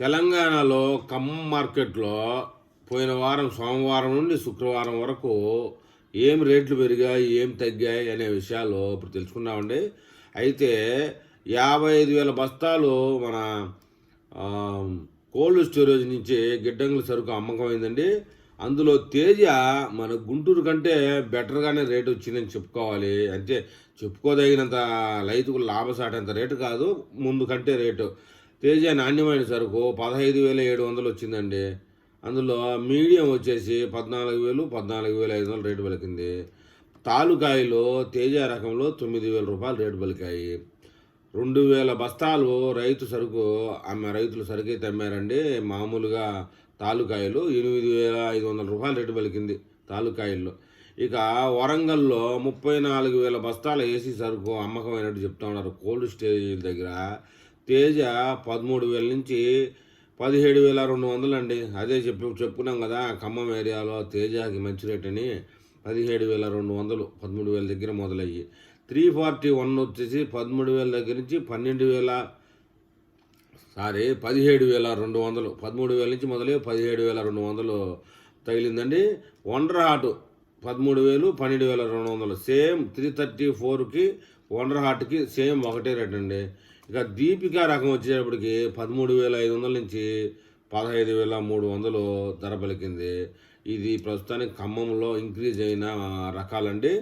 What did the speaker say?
తెలంగాణలో ఖమ్మం మార్కెట్లో పోయిన వారం సోమవారం నుండి శుక్రవారం వరకు ఏం రేట్లు పెరిగాయి ఏం తగ్గాయి అనే విషయాలు ఇప్పుడు తెలుసుకున్నామండి అయితే యాభై ఐదు వేల బస్తాలు మన కోల్డ్ స్టోరేజ్ నుంచి గిడ్డంగుల సరుకు అమ్మకమైందండి. అందులో తేజ మన గుంటూరు కంటే బెటర్గానే రేటు వచ్చిందని చెప్పుకోవాలి. అంటే చెప్పుకోదగినంత రైతుకు లాభసాటంత రేటు కాదు ముందు కంటే రేటు. తేజ నాణ్యమైన సరుకు పదహైదు వేల ఏడు వందలు వచ్చిందండి. అందులో మీడియం వచ్చేసి పద్నాలుగు వేలు పద్నాలుగు వేల ఐదు వందలు రేటు పలికింది. తాలుకాయలు తేజ రకంలో తొమ్మిది వేల రూపాయలు రేటు పలికాయి. రెండు వేల బస్తాలు రైతు సరుకు ఆమె రైతులు సరుకు అయితే అమ్మారండి మామూలుగా తాలుకాయలు ఎనిమిది వేల ఐదు వందల రూపాయలు రేటు పలికింది తాలుకాయల్లో. ఇక వరంగల్లో ముప్పై నాలుగు వేల బస్తాల ఏసీ సరుకు అమ్మకమైనట్టు చెప్తా ఉన్నారు కోల్డ్ స్టేజ్ దగ్గర. తేజ పదమూడు వేల నుంచి పదిహేడు వేల రెండు వందలు అండి అదే చెప్పు చెప్పుకున్నాం కదా ఖమ్మం ఏరియాలో తేజకి మంచి రేట్ అని పదిహేడు వేల రెండు వందలు పదమూడు వేల దగ్గర మొదలయ్యి. త్రీ ఫార్టీ వన్ వచ్చేసి పదమూడు వేల దగ్గర నుంచి పన్నెండు వేల సారీ పదిహేడు వేల రెండు వందలు పదమూడు వేల నుంచి మొదలై పదిహేడు వేల రెండు వందలు తగిలిందండి. వండర్ హాట్ పదమూడు వేలు పన్నెండు వేల రెండు వందలు. సేమ్ త్రీ థర్టీ ఫోర్కి వండర్ హాట్కి సేమ్ ఒకటే రేట్ అండి. ఇక దీపికా రకం వచ్చేటప్పటికి పదమూడు వేల ఐదు వందల నుంచి పదహైదు వేల మూడు వందలు ధర పలికింది. ఇది ప్రస్తుతానికి ఖమ్మంలో ఇంక్రీజ్ అయిన రకాలండి.